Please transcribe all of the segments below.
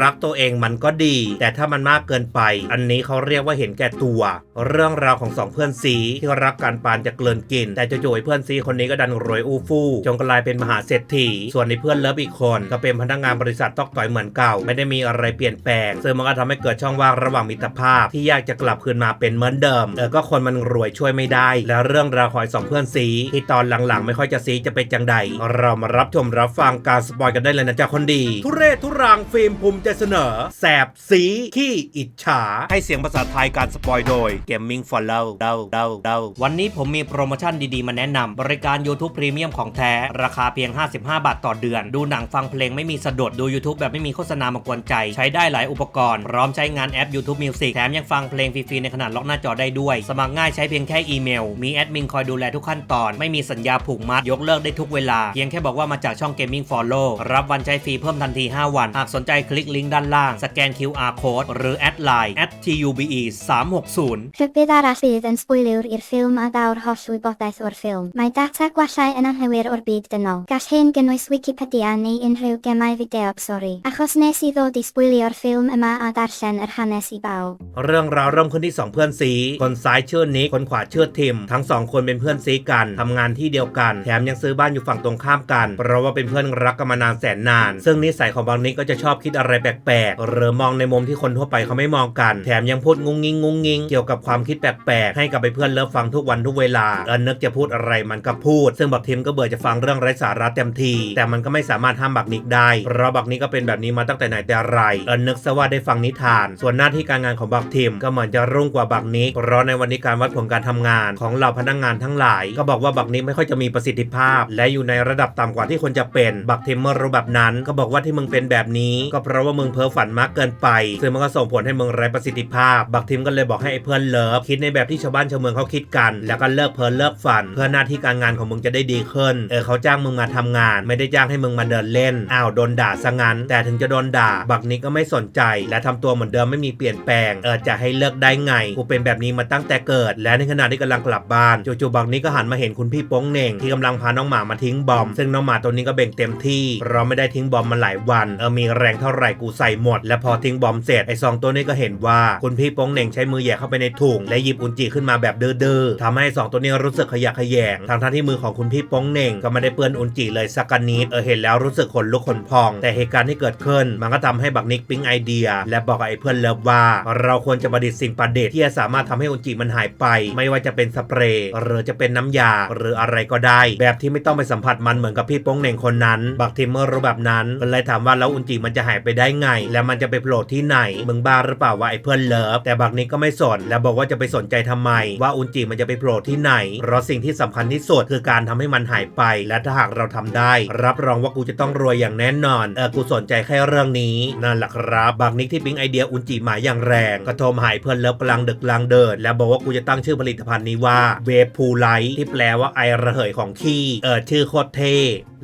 รักตัวเองมันก็ดี แต่ถ้ามันมากเกินไป อันนี้เขาเรียกว่าเห็นแก่ตัว เรื่องราวของสองเพื่อนซีที่รักกันปานจะเกลินกิน แต่จู่ๆเพื่อนซีคนนี้ก็ดันรวยอู้ฟู่จนกลายเป็นมหาเศรษฐี ส่วนในเพื่อนเลิฟอีกคนก็เป็นพนักงานบริษัทตอกต่อยเหมือนเก่า ไม่ได้มีอะไรเปลี่ยนแปลงซึ่งมันก็ทำให้เกิดช่องว่างระหว่างมิตรภาพ ที่อยากจะกลับคืนมาเป็นเหมือนเดิมเออก็คนมันรวยช่วยไม่ได้ แล้วเรื่องราวของสองเพื่อนซีที่ตอนหลังๆ ไม่ค่อยจะซีจะเป็นจังใดเรามารับชมรับฟังการสปอยกันได้เลยนะจ๊ะคนดี ทุเรศทุรังฟิล์มภูมิใจเสนอ แสบสีขี้อิจฉา ให้เสียงภาษาไทยการสปอยโดย Gaming Follow เดาเดาเดาวันนี้ผมมีโปรโมชั่นดีๆ มาแนะนำบริการ YouTube Premium ของแท้ ราคาเพียง 55 บาทต่อเดือน ดูหนังฟังเพลงไม่มีสะดุดดู YouTube แบบไม่มีโฆษณามากวนใจ ใช้ได้หลายอุปกรณ์ พร้อมใช้งานแอป YouTube Music แถมยังฟังเพลงฟรีๆในขนาดล็อกหน้าจอได้ด้วย สมัครง่ายใช้เพียงแค่อีเมล มีแอดมินคอยดูแลทุกขั้นตอน ไม่มีสัญญาผูกมัดยกเลิกได้ทุกเวลาเพียงแค่บอกว่ามาจากช่อง Gaming Follow รับวันใช้ฟรีเพิ่มทันที 5 วัน หากสนใจคลิกลิงก์ด้านล่าง สแกน QR Code หรือแอดไลน์ @tube 360 Rhybydd arall fydd yn sbwyliwr i'r ffilm a daw'r holl wybodaeth o'r ffilm. Mae data gwallau yn anghywir o'r byd dynol. Gall hyn gynnwys Wikipedia neu unrhyw gemau fideo sori. Achos nes i ddod i sbwylio'r ffilm yma a darllen yr hanes i bawb. เรื่องราวเริ่มขึ้นที่สองเพื่อนซี คนซ้ายชื่อนิก คนขวาชื่อทิม ทั้งสองคนเป็นเพื่อนซีกัน ทำงานที่เดียวกัน แถมยังซื้อบ้านอยู่ฝั่งตรงข้ามกัน เพราะว่าเป็นเพื่อนรักกันมานานแสนนาน ซึ่งนิสัยของบางนิกก็จะชอบคิดอะไรแปลกๆหรือมองในมุมที่คนทั่วไปเขาไม่มองกัน แถมยังพูดงุ้งงิงงุ้งงิงเกี่ยวกับความคิดแปลกๆให้กับไปเพื่อนเลิฟฟังทุกวันทุกเวลาเออนึกจะพูดอะไรมันก็พูด ซึ่งบักทิมก็เบื่อจะฟังเรื่องไร้สาระเต็มที แต่มันก็ไม่สามารถห้ามบักนิกได้เพราะบักนิกก็เป็นแบบนี้มาตั้งแต่ไหนแต่ไรเออนึกซะว่าได้ฟังนิทาน ส่วนหน้าที่การงานของบักทิมก็เหมือนจะรุ่งกว่าบักนิกเพราะในวันนี้การวัดผลการทำงานของเหล่าพนักงานทั้งหลาย ก็บอกว่าบักนิกไม่ค่อยจะมีประสิทธิภาพ และอยู่ในระดับต่ำกว่าที่ควรจะเป็นบักทิมเมื่อรู้แบบนั้นก็บอกว่าที่มึงเป็นแบบนี้ก็เพราะว่ามึงเพ้อฝันมากเกินไป ซึ่งมันก็ส่งผลให้มึงไร้ประสิทธิภาพ บักทิมก็เลยบอกให้ไอ้เพื่อนเลิฟคิดในแบบที่ชาวบ้านชาวเมืองเขาคิดกัน แล้วก็เลิกเพ้อเลิกฝัน เพื่อหน้าที่การงานของมึงจะได้ดีขึ้น เออเขาจ้างมึงมาทำงาน ไม่ได้จ้างให้มึงมาเดินเล่น อ้าวโดนด่าซะงั้น แต่ถึงจะโดนด่า บักนิกก็ไม่สนใจ และทำตัวเหมือนเดิมไม่มีเปลี่ยนแปลง เออจะให้เลิกได้ไง กูเป็นแบบนี้มาตั้งแต่เกิด และในขณะที่กำลังกลับบ้านจู่ๆบักนิกก็หันมาเห็นคุณพี่โป้งเน่งที่กำลังพาน้องหมามาทิ้งบอม ซึ่งน้องหมาตัวนี้ก็เบ่งเต็มที่เราไม่ได้ทิ้งบอมมาหลายวัน เออมีแรงเท่าไหร่กูใส่หมด และพอทิ้งบอมเสร็จไอ้สองตัวนี้ก็เห็นว่า คุณพี่โป้งเหน่งใช้มือแหย่เข้าไปในถุงและหยิบอุนจิขึ้นมาแบบเดื้อๆทำให้สองตัวนี้รู้สึกขยะแขยงทางท่าที่มือของคุณพี่โป้งเหน่งก็ไม่ได้เปื้อนอุนจิเลยสักนิดเออเห็นแล้วรู้สึกขนลุกขนพอง แต่เหตุการณ์ที่เกิดขึ้น มันก็ทำให้บักนิกปิ๊งไอเดีย และบอกไอ้เพื่อนเลิฟว่า เราควรจะประดิษฐ์สิ่งประดิษฐ์ที่จะสามารถทำให้อุนจิมันหายไป ไม่ว่าจะเป็นสเปรย์หรือจะเป็นน้ำยาหรืออะไรก็ได้ แบบที่ไม่ต้องไปสัมผัสมันเหมือนกับพี่โป้งเหน่งคนนั้น บักทิมเมอร์รู้แบบนั้นเลยถามว่าแล้วอุนจิมันจะหายไปได้ไง แล้วมันจะไปโผล่ที่ไหน มึงบ้าหรือเปล่าว่าไอ้เพื่อนเลิฟ แต่บักนิกก็ไม่สน และบอกว่าจะไปสนใจทำไม ว่าอุนจิมันจะไปโผล่ที่ไหน เพราะสิ่งที่สำคัญที่สุดคือการทำให้มันหายไป และถ้าหากเราทำได้ รับรองว่ากูจะต้องรวยอย่างแน่นอน เออ กูสนใจแค่เรื่องนี้ นั่นแหละครับ บักนิกที่ปิ๊งไอเดียอุนจิมาอย่างแรงก็โทมหายเพื่อนเลิฟกลางดึกกลางเดิน แล้วบอกว่ากูจะตั้งชื่อผลิตภัณฑ์นี้ว่าเวฟพูไลท์ที่แปลว่าไอระเหยของขี้เออชื่อโคตรเท่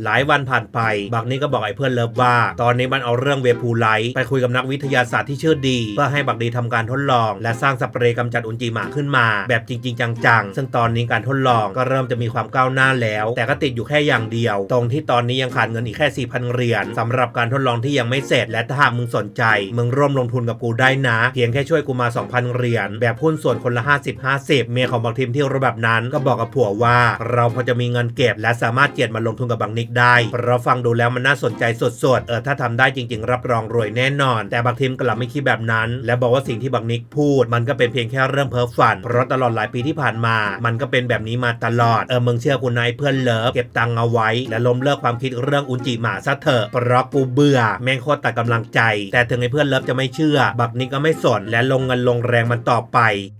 หลายวันผ่านไปบักนี้ก็บอกไอ้เพื่อนเลิฟว่า ตอนนี้มันเอาเรื่องเวพูไลท์ไปคุยกับนักวิทยาศาสตร์ที่เชื่อดี เพื่อให้บักดีทำการทดลอง และสร้างสเปรย์กำจัดอุนจิหมาขึ้นมา แบบจริง ๆ จังๆ ซึ่งตอนนี้การทดลองก็เริ่มจะมีความก้าวหน้าแล้ว แต่ก็ติดอยู่แค่อย่างเดียว ตรงที่ตอนนี้ยังขาดเงินอีกแค่ 4,000 เหรียญสำหรับการทดลองที่ยังไม่เสร็จ และถ้าหากมึงสนใจ มึงร่วมลงทุนกับกูได้นะ เพียงแค่ช่วยกูมา 2,000 เหรียญแบบหุ้นส่วนคนละ 50 50 เมียของบักทีมที่รู้แบบนั้นก็บอกกับผัวว่า เราพอจะมีเงินเก็บและสามารถเจียดมาลงทุนกับบังนิกได้เพราฟังดูแล้วมันน่าสนใจสดๆเออถ้าทำได้จริง ๆ รับรองรวยแน่นอน แต่บักทีมกลับไม่คิดแบบนั้น และบอกว่าสิ่งที่บักนิกพูด มันก็เป็นเพียงแค่เรื่องเพ้อฝัน เพราะตลอดหลายปีที่ผ่านมา มันก็เป็นแบบนี้มาตลอด เออมึงเชื่อกูนายเพื่อนเลิฟเก็บตังค์เอาไว้ และล้มเลิกความคิดเรื่องอุนจิหมาซะเถอะเพราะกูเบื่อ แม่งโคตรตัดกำลังใจ แต่ถึงไอ้เพื่อนเลิฟจะไม่เชื่อ บักนิกก็ไม่สนและลงเงินลงแรงมันต่อไป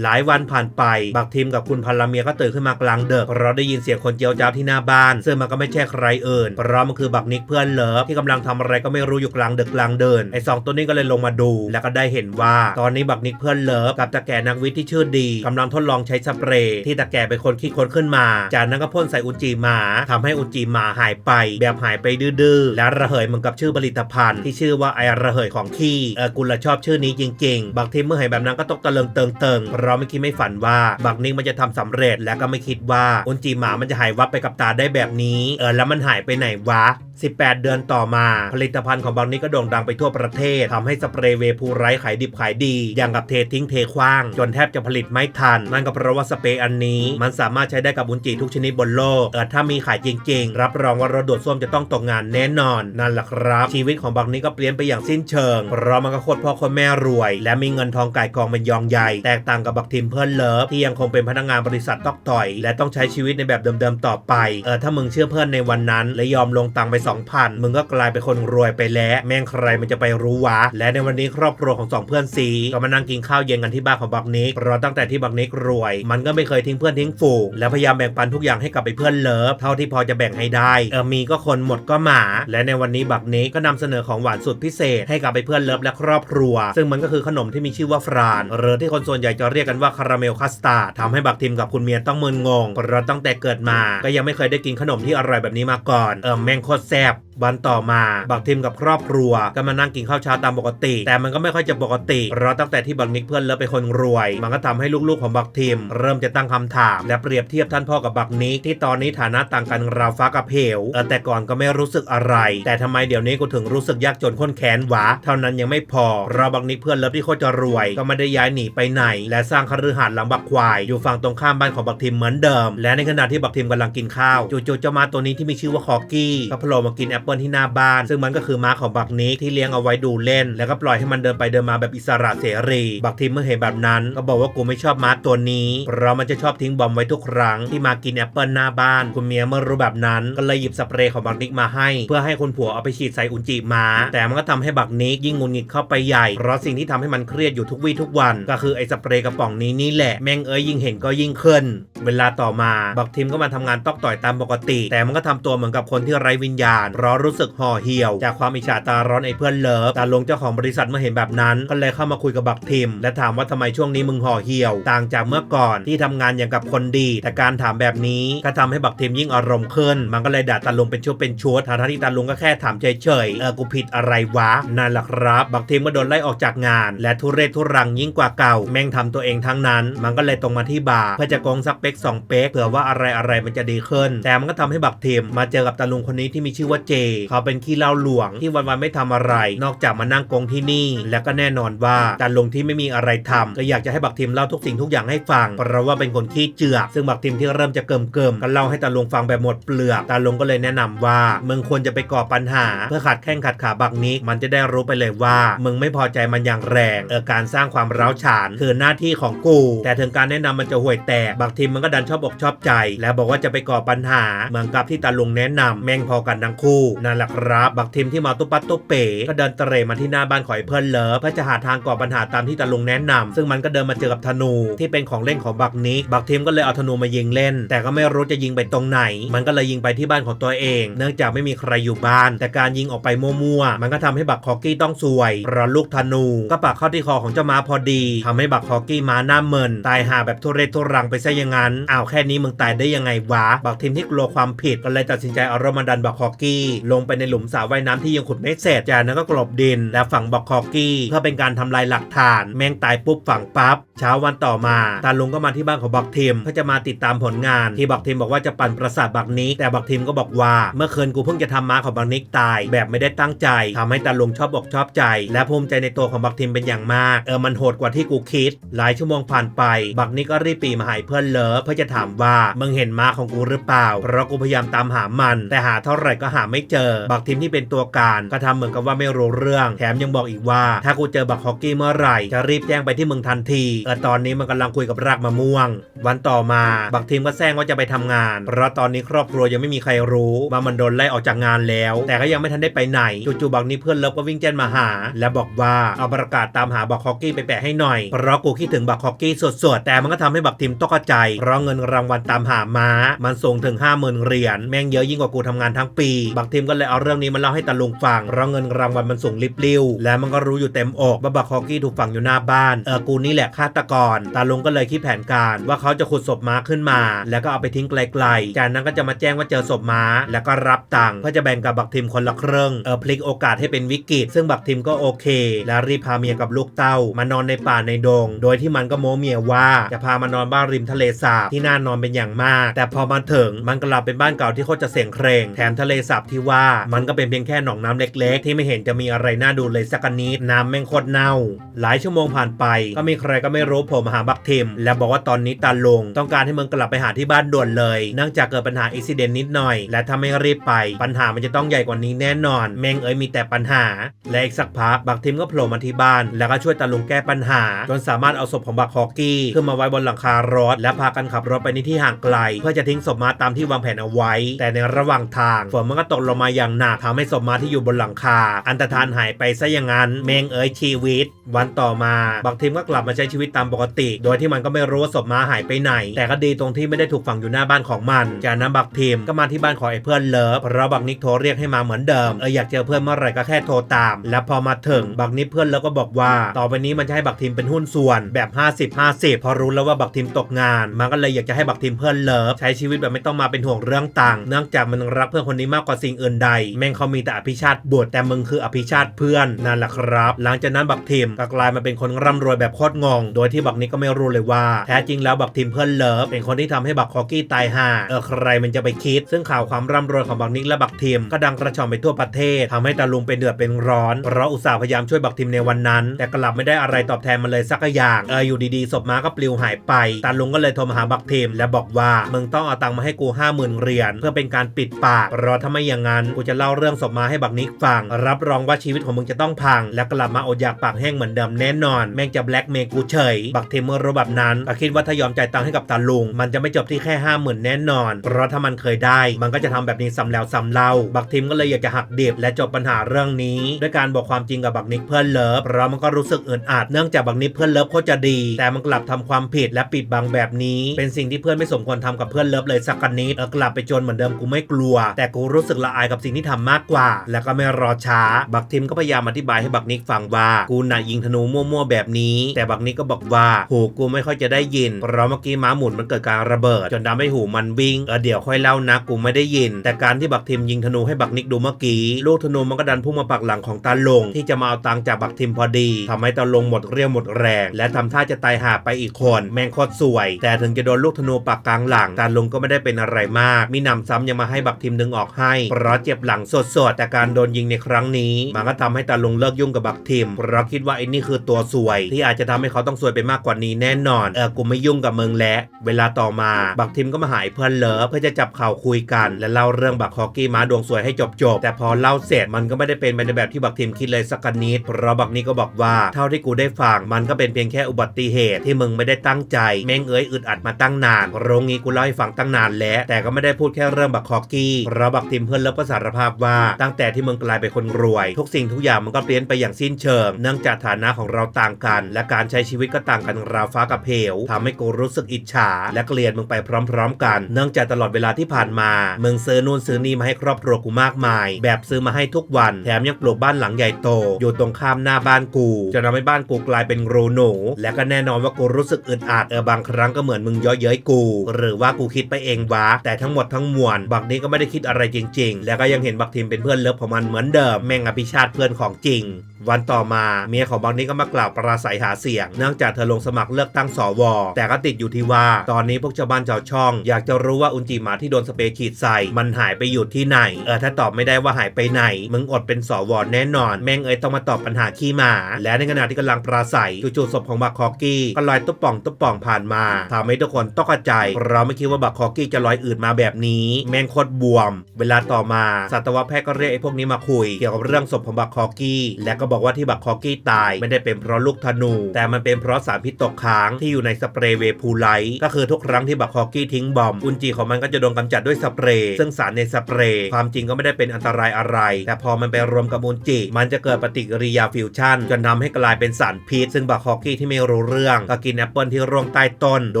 หลายวันผ่านไป บักทีมกับคุณพลเมียก็ตื่นขึ้นมากลางเดึกเพราะได้ยินเสียงคนเจียวจ้าที่หน้าบ้าน ซึ่งมันก็ไม่ใช่ใครอื่นเพราะมันคือบักนิกเพื่อนเลิฟที่กำลังทำอะไรก็ไม่รู้อยู่กลางดึกกลางเดินไอ้สองตัวนี้ก็เลยลงมาดู แล้วก็ได้เห็นว่า ตอนนี้บักนิกเพื่อนเลิฟกับตาแก่นักวิทย์ที่ชื่อดีกำลังทดลองใช้สเปรย์ที่ตาแกเป็นคนคิดค้นขึ้นมา จากนั้นก็พ่นใส่อุจจีหมาทำให้อุจจีหมาหายไป แบบหายไปดื้อๆและระเหยเหมือนกับชื่อผลิตภัณฑ์ ที่ชื่อว่าไอระเหยของขี้เออกุลชอบชื่อนี้จริงๆบักทีเมื่อเห็นแบบนั้นก็ตกตะลิงเติงเติงเพราะไม่คิดไม่ฝันว่าบักนิกมันจะทำสำเร็จและก็ไม่คิดว่าอุจจีหมามันจะหายวับไปกับตาได้แบบนี้ เออแล้วมันหายไปไหนวะ18 เดือนต่อมา ผลิตภัณฑ์ของบางนี้ก็โด่งดังไปทั่วประเทศทำให้สเปรย์เวพูไรท์ขายดิบขายดี อย่างกับเททิ้งเทคว้าง จนแทบจะผลิตไม่ทัน นั่นก็เพราะว่าสเปรย์อันนี้ มันสามารถใช้ได้กับอุนจิทุกชนิดบนโลกเออถ้ามีขายจริง ๆ รับรองว่ารถดูดซ่วมจะต้องตกงานแน่นอน นั่นแหละครับ ชีวิตของบางนี้ก็เปลี่ยนไปอย่างสิ้นเชิง เพราะมันก็โคตรพ่อโคนแม่รวย และมีเงินทองก่ายกองเป็นยองใหญ่ แตกต่างกับบักทีมเพื่อนเลิฟที่ยังคงเป็นพนักงานบริษัทตอกต่อย และต้องใช้ชีวิตในแบบเดิมๆต่อไปเออถ้ามึงเชื่อเพื่อนในวันนั้นและยอมลงตังไป2,000 มึงก็กลายเป็นคนรวยไปแล้ว แม่งใครมันจะไปรู้วะ และในวันนี้ครอบครัวของสองเพื่อนซีก็มานั่งกินข้าวเย็นกันที่บ้านของบักนิกเราตั้งแต่ที่บักนิกรวย มันก็ไม่เคยทิ้งเพื่อนทิ้งฝูงและพยายามแบ่งปันทุกอย่างให้กับไปเพื่อนเลิฟเท่าที่พอจะแบ่งให้ได้เออมีก็คนหมดก็หมา และในวันนี้บักนิกก็นำเสนอของหวานสุดพิเศษ ให้กับไปเพื่อนเลิฟและครอบครัว ซึ่งมันก็คือขนมที่มีชื่อว่าฟราน หรือที่คนส่วนใหญ่จะเรียกกันว่าคาราเมลคัสตาร์ดทำให้บักทิมกับคุณเมียต้องมึนงงเพราะตั้งแต่เกิดมา ก็ยังไม่เคยได้กินขนมที่อร่อยแบบนี้มาก่อนเออแม่งโคตรแซ่บวันต่อมาบักทิมกับครอบครัวก็มานั่งกินข้าวเช้าตามปกติ แต่มันก็ไม่ค่อยจะปกติเพราะตั้งแต่ที่บักนิกเพื่อนเลิฟเป็นคนรวย มันก็ทำให้ลูกๆของบักทิม เริ่มจะตั้งคำถาม และเปรียบเทียบท่านพ่อกับบักนิกที่ตอนนี้ฐานะต่างกันราวฟ้ากับเหวเออแต่ก่อนก็ไม่รู้สึกอะไร แต่ทำไมเดี๋ยวนี้กูถึงรู้สึกยากจนข้นแค้นวะ เท่านั้นยังไม่พอเราบักนิกเพื่อนเลิฟที่โคตรจะรวย ก็ไม่ได้ย้ายหนีไปไหน และสร้างคฤหาสน์หลังบักควาย อยู่ฝั่งตรงข้ามบ้านของบักทิมเหมือนเดิม และในขณะที่บักทิมกำลังกินข้าวจู่ๆเจ้ามาตัวนี้ที่มีชื่อว่าคอกี้ก็โผล่มากินแอปเปิลที่หน้าบ้าน ซึ่งมันก็คือม้าของบักนิกที่เลี้ยงเอาไว้ดูเล่น แล้วก็ปล่อยให้มันเดินไปเดินมาแบบอิสระเสรี บักทิมเมื่อเห็นแบบนั้น ก็บอกว่ากูไม่ชอบม้าตัวนี้ เพราะมันจะชอบทิ้งบอมไว้ทุกครั้งที่มากินแอปเปิลหน้าบ้าน คุณเมียเมื่อรู้แบบนั้น ก็เลยหยิบสเปรย์ของบักนิกมาให้ เพื่อให้คุณผัวเอาไปฉีดใส่อุจจิม้า แต่มันก็ทำให้บักนิกยิ่งงุนงิดเข้าไปใหญ่ เพราะสิ่งที่ทำให้มันเครียดอยู่ทุกวี่ทุกวัน ก็คือไอ้สเปรย์กระป๋องนี้นี่แหละแม่งเอ้ยยิ่งเห็นก็ยิ่งขึ้น เวลาต่อมาบักทิมก็มาทำงานตอกต่อยตามปกติ แต่มันก็ทำตัวเหมือนกับคนที่ไร้วิญญาณเพราะรู้สึกห่อเหี่ยว จากความอิจฉาตาร้อนไอ้เพื่อนเลิฟตาลงเจ้าของบริษัทเมื่อเห็นแบบนั้น ก็เลยเข้ามาคุยกับบักทิม และถามว่าทำไมช่วงนี้มึงห่อเหี่ยว ต่างจากเมื่อก่อนที่ทำงานอย่างกับคนดี แต่การถามแบบนี้ก็ทำให้บักทิมยิ่งอารมณ์ขึ้น มันก็เลยด่าตาลุงเป็นชุดเป็นชุดทางที่ตาลุงก็แค่ถามเฉยๆเออกูผิดอะไรวะนั่นแหละครับบักทิมก็โดนไล่ออกจากงาน และทุเรศทุรังยิ่งกว่าเก่า แม่งทำตัวเองทั้งนั้น มันก็เลยตรงมาที่บาร์เพื่อจะโกงสักเป๊กสองเป๊กเผื่อว่าอะไรอะไรมันจะดีขึ้น แต่มันก็ทำให้บักทิมมาเจอกับตาลุงคนนี้ที่มีชื่อว่าเจเขาเป็นขี้เล้าหลวงที่วันๆไม่ทำอะไร นอกจากมานั่งกงที่นี่ และก็แน่นอนว่าตาลุงที่ไม่มีอะไรทำก็อยากจะให้บักทิมเล่าทุกสิ่งทุกอย่างให้ฟัง เพราะว่าเป็นคนขี้เจือกซึ่งบักทิมที่เริ่มจะเกิมเกิมก็เล่าให้ตาลุงฟังแบบหมดเปลือกตาลุงก็เลยแนะนำว่ามึงควรจะไปก่อปัญหา เพื่อขัดแข้งขัดขาบักนิกมันจะได้รู้ไปเลยว่ามึงไม่พอใจมันอย่างแรงเออการสร้างความร้าวฉานคือหน้าที่ของกู แต่ถึงการแนะนำมันจะห่วยแตกบักทิมมันก็ดันชอบอกชอบใจ แล้วบอกว่าจะไปก่อปัญหาเหมือนกับที่ตาลุงแนะนำแม่งพอกันทั้งคู่นั่นแหละครับ บักทิมที่มาตุ๊ปัตตุเป๋ก็เดินเตร่มาที่หน้าบ้านของไอ้เพื่อนเลิฟเพื่อจะหาทางก่อปัญหาตามที่ตาลุงแนะนำซึ่งมันก็เดินมาเจอกับธนูที่เป็นของเล่นของบักนิกบักทิมก็เลยเอาธนูมายิงเล่น แต่ก็ไม่รู้จะยิงไปตรงไหน มันก็เลยยิงไปที่บ้านของตัวเอง เนื่องจากไม่มีใครอยู่บ้าน แต่การยิงออกไปมั่วๆมันก็ทำให้บักคอกี้ต้องซวยเพราะลูกธนูก็ปักเข้าที่คอของเจ้าม้าพอดีทำให้บักคอกี้ม้าหน้าเมินตายหาแบบทุเรศทุรังไปซะอย่างนั้นอ้าวแค่นี้มึงตายได้ยังไงวะบักทิมที่กลัวความผิดก็เลยตัดสินใจเอารถมาดันบักคอกี้ลงไปในหลุมสระว่ายน้ำที่ยังขุดไม่เสร็จจากนั้นก็กลบดิน และฝังบักคอกี้เพื่อเป็นการทำลายหลักฐาน แมงตายปุ๊บฝังปั๊บเช้าวันต่อมาตาลุงก็มาที่บ้านของบักทิมเพื่อจะมาติดตามผลงาน ที่บักทิมบอกว่าจะปั่นประสาทบักนิกแต่บักทิมก็บอกว่าเมื่อคืนกูเพิ่งจะทำม้าของบักนิกตาย แบบไม่ได้ตั้งใจทำให้ตาลุงชอบอกชอบใจ และภูมิใจในตัวของบักทิมเป็นอย่างมาก เออมันโหดกว่าที่กูคิด หลายชั่วโมงผ่านไป บักนิกก็รีบปีมาหาเพื่อนเลิฟเพื่อจะถามว่ามึงเห็นม้าของกูหรือเปล่า เพราะกูพยายามตามหามัน แต่หาเท่าไหร่ก็หาไม่เจอ บักทิมที่เป็นตัวการก็ทำเหมือนกับว่าไม่รู้เรื่อง แถมยังบอกอีกว่า ถ้ากูเจอบักฮอกกี้เมื่อไหร่ จะรีบแจ้งไปที่มึงทันทีเออตอนนี้มันกำลังคุยกับรากมะม่วง วันต่อมา บักทิมก็แซงว่าจะไปทำงาน เพราะตอนนี้ครอบครัวยังไม่มีใครรู้ว่ามันโดนไล่ออกจากงานแล้ว แต่ก็ยังไม่ทันได้ไปไหนจู่ๆบักนี้เพื่อนเลิฟก็วิ่งแจ้นมาหา และบอกว่าเอาประกาศตามหาบักฮอกกี้ไปแปะให้หน่อย เพราะกูคิดถึงบักฮอกกี้สดๆ แต่มันก็ทำให้บักทิมตกใจเพราะเงินรางวัลตามหาม้า มันสูงถึง 50,000เหรียญแม่งเยอะยิ่งกว่ากูทำงานทั้งปี บักทิมก็เลยเอาเรื่องนี้มาเล่าให้ตาลุงฟังเราเงินรางวัลมันสูงลิบลิ่วและมันก็รู้อยู่เต็มอกว่าบักฮอกกี้ถูกฝังอยู่หน้าบ้านเออกูนี่แหละฆาตกรตาลุงก็เลยคิดแผนการว่าเขาจะขุดศพม้าขึ้นมา แล้วก็เอาไปทิ้งไกลๆ จากนั้นก็จะมาแจ้งว่าเจอศพม้า แล้วก็รับตังค์เพื่อจะแบ่งกับบักทิมคนละครึ่งเออพลิกโอกาสให้เป็นวิกฤต ซึ่งบักทิมก็โอเค แล้วรีบพาเมียกับลูกเต้ามานอนในป่าในดง โดยที่มันก็โม้เมียว่าจะพามานอนบ้านริมทะเลสาบที่น่านอนเป็นอย่างมาก แต่พอมาถึงมันกลับเป็นบ้านเก่าที่โคตรจะเสียงเครงแถมทะเลสาบที่ว่ามันก็เป็นเพียงแค่หนองน้ำเล็กๆ ที่ไม่เห็นจะมีอะไรน่าดูเลยสักนิดน้ำแม่งโคตรเน่า หลายชั่วโมงผ่านไป ก็มีใครก็ไม่รู้โผมมาหาบักทิมและบอกว่าตอนนี้ตาลง ต้องการให้มึงกลับไปหาที่บ้านด่วนเลยเนื่องจากเกิดปัญหาอุบิเหตุนิดหน่อย และถ้าไม่รีบไป ปัญหามันจะต้องใหญ่กว่านี้แน่นอน แม่งเอ้ยมีแต่ปัญหา และอีกสักพักบักทิมก็โผล่มาที่บ้าน แล้วก็ช่วยตาลงแก้ปัญหา จนสามารถเอาศพของบักฮอกกี้ขึ้นมาไว้บนหลังคารถ และพากันขับรถไปในที่ห่างไกล เพื่อจะทิ้งศพมาตามที่วางแผนเอาไว้ แต่ในระหว่างทางฝนมันก็ตกลงมาอย่างหนักทำให้ศพมาที่อยู่บนหลังคา อันตรธานหายไปซะอย่างนั้นแมงเอ้ยชีวิต วันต่อมาบักทิมก็กลับมาใช้ชีวิตตามปกติ โดยที่มันก็ไม่รู้ว่าศพมาหายไปไหน แต่ก็ดีตรงที่ไม่ได้ถูกฝังอยู่หน้าบ้านของมัน จากนั้นบักทิมก็มาที่บ้านของไอ้เพื่อนเลิฟเพราะบักนิกโทรเรียกให้มาเหมือนเดิมเอออยากเจอเพื่อนเมื่อไหร่ก็แค่โทรตาม แล้วพอมาถึงบักนิกเพื่อนเลิฟก็บอกว่า ต่อไปนี้มันจะให้บักทิมเป็นหุ้นส่วนแบบ 50 50 พอรู้แล้วว่าบักทิมตกงานมันก็เลยอยากจะให้บักทิมเพื่อนเลิฟใช้ชีวิตแบบไม่ต้องมาเป็นห่วงเรื่องตังเนื่องจากมันรักเพื่อนคนนี้มากกว่าสิ่งอื่นใด แม่งเขามีแต่อภิชาติบุตรแต่มึงคืออภิชาติเพื่อนนั่นแหละครับ หลังจากนั้นบักทิมก็กลายมาเป็นคนร่ำรวยแบบโคตรงง โดยที่บักนิกก็ไม่รู้เลยว่า แท้จริงแล้วบักทิมเพื่อนเลิฟเป็นคนที่ทำให้บักคอกี้ตายห่าเออใครมันจะไปคิด ซึ่งข่าวความร่ำรวยของบักนิกและบักทิมก็ดังกระชอนไปทั่วประเทศทำให้ตาลุงเป็นเดือดเป็นร้อนเพราะอุตส่าห์พยายามช่วยบักทิมในวันนั้น แต่กลับไม่ได้อะไรตอบแทนมันเลยสักอย่างเอออยู่ดีๆศพม้าก็ปลิวหายไปตาลุงก็เลยโทรมาหาบักทิมและบอกว่ามึงต้องเอาตังค์มาให้กูห้าหมื่นเหรียญเพื่อเป็นการปิดปากเพราะถ้าไม่อย่างนั้นกูจะเล่าเรื่องศพมาให้บักนิกฟัง รับรองว่าชีวิตของมึงจะต้องพัง และกลับมาอดอยากปากแห้งเหมือนเดิมแน่นอน แม่งจะแบล็กเมย์กูเฉย บักเทมเมื่อรู้แบบนั้นก็คิดว่าถ้ายอมจ่ายตังค์ให้กับตาลุง มันจะไม่จบที่แค่ห้าหมื่นแน่นอน เพราะถ้ามันเคยได้ มันก็จะทำแบบนี้ซ้ำแล้วซ้ำเล่า บักทิมก็เลยอยากจะหักดิบและจบปัญหาเรื่องนี้ ด้วยการบอกความจริงกับบักนิกเพื่อนเลิฟเพราะมันก็รู้สึกอึดอัดเนื่องจากบักนิกเพื่อนเลิฟโคตรจะดี แต่มันกลับทำความผิดและปิดบังแบบนี้ เป็นสิ่งที่เพื่อนไม่สมควรทำกับเพื่อนเลิฟเลยสักนิดเออกลับไปจนเหมือนเดิมกูไม่กลัว แต่กูรู้สึกละอายกับสิ่งที่ทำมากกว่า แล้วก็ไม่รอช้า บักทิมก็พยายามอธิบายให้บักนิกฟังว่ากูน่ะยิงธนูมั่วๆแบบนี้ แต่บักนิกก็บอกว่าหูกูไม่ค่อยจะได้ยิน เพราะเมื่อกี้ม้าหมุนมันเกิดการระเบิด จนทำให้หูมันวิ่งเออเดี๋ยวค่อยเล่านะกูไม่ได้ยิน แต่การที่บักทิมยิงธนูให้บักนิกดูเมื่อกี้ลูกธนูมันก็ดันพุ่งมาปักหลังของตาลง ที่จะมาเอาตังจากบักทิมพอดีทำให้ตาลงหมดเรี่ยวหมดแรง และทำท่าจะตายหาไปอีกคน แมงคตรสวย แต่ถึงจะโดนลูกธนูปักกลางหลังตาลงก็ไม่ได้เป็นอะไรมาก มีหนำซ้ำยังมาให้บักทิมดึงออกให้เพราะเจ็บหลังสดๆ แต่การโดนยิงในครั้งนี้ มันก็ทำให้ตาลงเลิกยุ่งกับบักทิมเพราะคิดว่าไอ้นี่คือตัวสวย ที่อาจจะทำให้เขาต้องสวยไปมากกว่านี้แน่นอน เออกูไม่ยุ่งกับมึงแล้วเวลาต่อมาบักทิมก็มาหาไอ้เพื่อนเลิฟเพื่อจะจับข่าวคุยกัน และเล่าเรื่องบักฮอกกี้ม้าดวงสวยให้จบๆแต่พอเล่าเสร็จมันก็ไม่ได้เป็นไปในแบบที่บักทิมคิดเลยสักนิดเพราะบักนี้ก็บอกว่าเท่าที่กูได้ฟังมันก็เป็นเพียงแค่อุบัติเหตุที่มึงไม่ได้ตั้งใจ แม่งเอ้ยอึดอัดมาตั้งนานโรงนี้กูเล่าให้ฟังตั้งนานแล้วแต่ก็ไม่ได้พูดแค่เรื่องบักฮอกกี้เพราะบักทิมเพื่อนเลิฟก็สารภาพว่าตั้งแต่ที่เมึงกลายเป็นคนรวย ทุกสิ่งทุกอย่างมันก็เปลี่ยนไปอย่างสิ้นเชิง เนื่องจากฐานะของเราต่างกัน และการใช้ชีวิตก็ต่างกันราวฟ้ากับเหวทำให้กูรู้สึกอิจฉา และเกลียดมึงไปพร้อม ๆ กัน เนื่องจากตลอดเวลาที่ผ่านมามึงซื้อนู่นซื้อนี่มาให้ครอบครัวกูมากมาย แบบซื้อมาให้ทุกวัน แถมยังปลูกบ้านหลังใหญ่โต อยู่ตรงข้ามหน้าบ้านกูจนทำให้บ้านกูกลายเป็นรูหนู และก็แน่นอนว่ากูรู้สึกอึดอัดเออบางครั้งก็เหมือนมึงย่อเย้ยกู หรือว่ากูคิดไปเองวะแต่ทั้งหมดทั้งมวลบักนี้ก็ไม่ได้คิดอะไรจริง ๆ แล้วก็ยังเห็นบักทีมเป็นเพื่อนเลิฟของมันเหมือนเดิมแม่งอภิชาติเพื่อนของจริง วันต่อมาเมียของบักนี้ก็มากล่าวปราศัยหาเสียง เนื่องจากเธอลงสมัครเลือกตั้งสวแต่ก็ติดอยู่ที่ว่า ตอนนี้พวกชาวบ้านชาวช่อง อยากจะรู้ว่าอุนจิหมาที่โดนสเปรย์ฉีดใส่มันหายไปอยู่ที่ไหน เออถ้าตอบไม่ได้ว่าหายไปไหน มึงอดเป็นสวแน่นอน แม่งเอ้ยต้องมาตอบปัญหาขี้หมา และในขณะที่กำลังปราศัยจู่ๆศพของบักคอกี้ก็ลอยตุ๊บป่องตุ๊บป่องผ่านมาทำให้ทุกคนตกใจ เราไม่คิดว่าบักคอกี้จะลอยอืดมาแบบนี้ แม่งโคตรบวม เวลาต่อมาาสัตวแพทย์ก็เรียกไอ้พวกนี้มาคุย เกี่ยวกับเรื่องศพของบักคอกี้ และก็บอกว่าที่บักคอกี้ตาย ไม่ได้เป็นเพราะลูกธนู แต่มันเป็นเพราะสารพิษตกค้างที่อยู่ในสเปรย์เวพูไลท์ก็คือทุกครั้งที่บักคอกี้ทิ้งบอมอุนจีของมันก็จะโดนกำจัดด้วยสเปรย์ซึ่งสารในสเปรย์ความจริงก็ไม่ได้เป็นอันตรายอะไร แต่พอมันไปรวมกับอุนจิมันจะเกิดปฏิกิริยาฟิวชั่นจนทำให้กลายเป็นสารพิษ ซึ่งบักคอกี้ที่ไม่รู้เรื่องก็กินแอปเปิลที่ร่วงใต้ต้น โด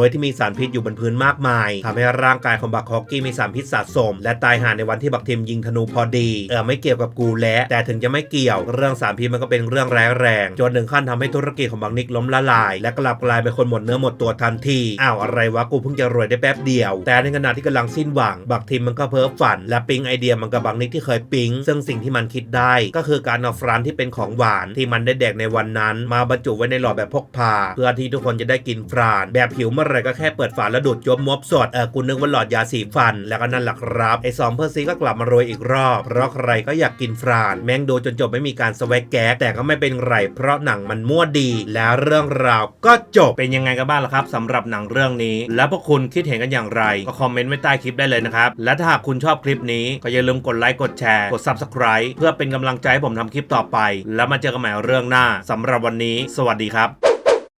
ยที่มีสารพิษอยู่บนพื้นมากมายทำให้ร่างกายของบักคอกกี้มีสารพิษสะสม และตายห่าในวันที่บักทิมยิงธนูพอดีเออไม่เกี่ยวกับกูแล้วแต่ถึงจะไม่เกี่ยวเรื่องสารพิษมันก็เป็นเรื่องร้ายแรงจนถึงขั้นทำให้ธุรกิจของบักนิกล้มละลาย และกลับกลายเป็นคนหมดเนื้อหมดตัวทันทีอ้าวอะไรวะกูเพิ่งจะรวยได้แป๊บเดียว แต่ในขณะที่กำลังสิ้นหวัง บักทิมมันก็เพ้อฝัน และปิ๊งไอเดียมันกับบักนิกที่เคยปิ๊งซึ่งสิ่งที่มันคิดได้ก็คือการเอาฟรานที่เป็นของหวานที่มันได้แดกในวันนั้น มาบรรจุไว้ในหลอดแบบพกพา เพื่อที่ทุกคนจะได้กินฟราน แบบหิวเมื่อไรก็แค่เปิดฝาแล้วดูดยมมบสดเออกูนึกว่าหลอดยาสีฟัน แล้วก็นั่นแหละครับไอสองเพื่อซีก็กลับมารวยอีกรอบ เพราะใครก็อยากกินฟราน แม่งดูจนจบไม่มีการสแวกแก๊กแต่ก็ไม่เป็นไร เพราะหนังมันมั่วดี แล้วเรื่องราวก็จบเป็นยังไงกันบ้างล่ะครับสำหรับหนังเรื่องนี้ แล้วพวกคุณคิดเห็นกันอย่างไร ก็คอมเมนต์ไว้ใต้คลิปได้เลยนะครับ และถ้าหากคุณชอบคลิปนี้ก็อย่าลืมกดไลค์กดแชร์กด subscribe เพื่อเป็นกำลังใจให้ผมทำคลิปต่อไป แล้วมาเจอกันใหม่เรื่องหน้าสำหรับวันนี้ สวัสดีครับ